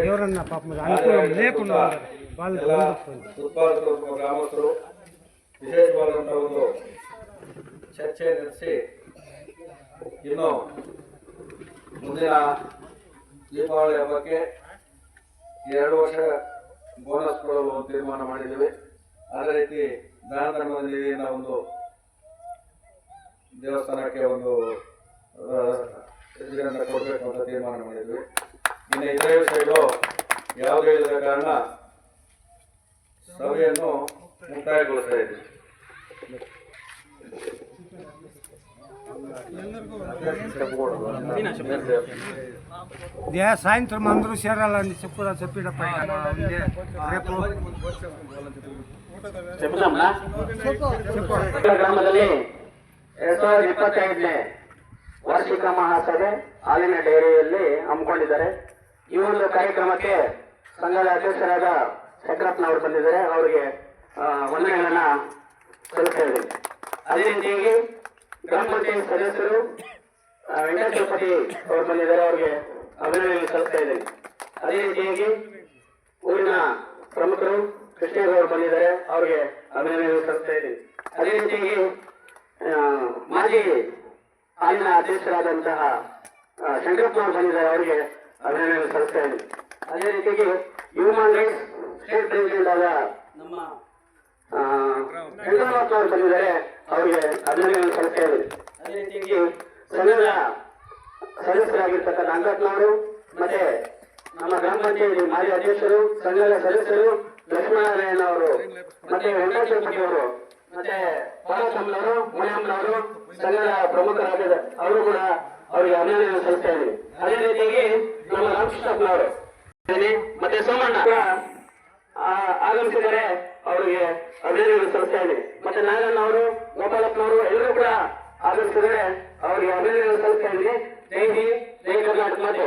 ಇವರನ್ನ ಪಾಪ ಅನುಕೂಲ ಲೇಪುಲ್ಲ ಉತ್ಪಾದಕರು ಗ್ರಾಮಸ್ಥರು ವಿಶೇಷವಾದಂತ ಒಂದು ಚರ್ಚೆ ನಡೆಸಿ ಇನ್ನು ಮುಂದಿನ ದೀಪಾವಳಿ ಹಬ್ಬಕ್ಕೆ ಎರಡು ವರ್ಷ ಬೋನಸ್ ಕೊಡಲು ತೀರ್ಮಾನ ಮಾಡಿದ್ದೇವೆ. ಅದೇ ರೀತಿ ದಾನ ಧರ್ಮದಲ್ಲಿ ಒಂದು ದೇವಸ್ಥಾನಕ್ಕೆ ಒಂದು ಆ, ಇದರಿಂದ ಕೊಡಬೇಕು ಅಂತ ತೀರ್ಮಾನ ಮಾಡಿದ್ವಿ ಇನ್ನು ಇತರೆ ವಿಷಯಗಳು ಯಾವುದೇ ಇಲ್ಲದ ಕಾರಣ ಸಭೆಯನ್ನು ಮುಕ್ತಾಯಗೊಳಿಸ್ತಾ ಇದ್ದೀವಿ ఇదే సాయంత్రం అందరూ చేరాలని చెప్పురా చెప్పిడప్ప ఉంది. రేపు చెప్తామా ಗ್ರಾಮದಲ್ಲಿ ಎರಡ್ ಸಾವಿರದ ಇಪ್ಪತ್ತೈದನೇ ವಾರ್ಷಿಕ ಮಹಾಸಭೆ ಹಾಲಿನ ಡೈರಿಯಲ್ಲಿ ಹಮ್ಮಿಕೊಂಡಿದ್ದಾರೆ. ಈ ಒಂದು ಕಾರ್ಯಕ್ರಮಕ್ಕೆ ಸಂಘದ ಅಧ್ಯಕ್ಷರಾದ ಶಂಕರಪ್ಪನವರು ಬಂದಿದ್ದಾರೆ. ಅವರಿಗೆ ವಂದನೆಗಳನ್ನು ಸಲ್ಲಿಸ್ತಾ ಇದ್ದೀನಿ. ಅದೇ ರೀತಿಯಾಗಿ ಗ್ರಾಮ ಪಂಚಾಯತ್ ಸದಸ್ಯರು ವೆಂಕಟೇಶ್ವರಪತಿ ಅವರು ಬಂದಿದ್ದಾರೆ. ಅವರಿಗೆ ಅಭಿನಂದನೆ ಸಲ್ಲಿಸ್ತಾ ಇದ್ದೀನಿ. ಅದೇ ರೀತಿಯಾಗಿ ಊರಿನ ಪ್ರಮುಖರು ಕೃಷ್ಣೇಗೌಡರು ಬಂದಿದ್ದಾರೆ. ಅವರಿಗೆ ಅಭಿನಂದನೆ ಸಲ್ಲಿಸ್ತಾ ಇದ್ದೀನಿ. ಅದೇ ರೀತಿಯಾಗಿ ಮಾಜಿ ಹಾಲಿನ ಅಧ್ಯಕ್ಷರಾದಂತಹ ಶಂಕರ್ ಕುಮಾರ್ ಬಂದಿದ್ದಾರೆ ಅವರಿಗೆ ಅಭಿನಂದನೆ ಸಲ್ಲಿಸ್ತಾ ಇದ್ದೀನಿ. ಅದೇ ರೀತಿಯಾಗಿ ಹ್ಯೂಮನ್ ರೈಟ್ಸ್ ಸ್ಟೇಟ್ ಪ್ರೆಸಿಡೆಂಟ್ ಆದ ನಮ್ಮ ವೆಂಕಟರಮಣಪ್ಪನವರು ಬಂದಿದ್ದಾರೆ ಅವರಿಗೆ ಅಭಿನಂದನೆ ಸಲ್ಲಿಸ್ತಾ ಇದ್ದೀನಿ. ಅದೇ ರೀತಿಯಾಗಿ ಸಂಘದ ಸದಸ್ಯರಾಗಿರ್ತಕ್ಕಂಥ ಅಂಕತ್ನವರು ಮತ್ತೆ ನಮ್ಮ ಗ್ರಾಮ ಪಂಚಾಯತಿ ಮಾಜಿ ಅಧ್ಯಕ್ಷರು ಸಂಘದ ಸದಸ್ಯರು ಲಕ್ಷ್ಮೀನಾರಾಯಣ ಅವರು ಮತ್ತೆ ವೆಂಕಟೇಶ್ವರ ಅವರು ಮತ್ತೆ ಪಾರ್ವತಮ್ಮನವರು ಮುನಿಯಮ್ಮನವರು ಸಂಘದ ಪ್ರಮುಖರಾಗಿದ್ದಾರೆ ಅವರು ಕೂಡ ಅವರಿಗೆ ಅಭಿನಂದನೆ ಸಲ್ಲಿಸ್ತಾ ಅದೇ ರೀತಿಯಾಗಿ ನಮ್ಮ ರಾಮಕೃಷ್ಣಪ್ಪನವರು ಮತ್ತೆ ಸೋಮಣ್ಣ ಆಗಮಿಸಿದರೆ ಅವರಿಗೆ ಅಭಿನಂದನೆ ಸಲ್ಲಿಸ್ತಾ ಇದ್ದೀನಿ ಮತ್ತೆ ನಾಗಣ್ಣ ಅವರು ಗೋಪಾಲಪ್ಪನವರು ಎಲ್ಲರೂ ಕೂಡ ಆಗಮಿಸಿದರೆ ಅವರಿಗೆ ಅಭಿನಂದನೆ ಸಲ್ಲಿಸ್ತಾ ಇದ್ದೀನಿ ಜೈ ಹಿಂದ್, ಜೈ ಕರ್ನಾಟಕ ಮಾತೆ.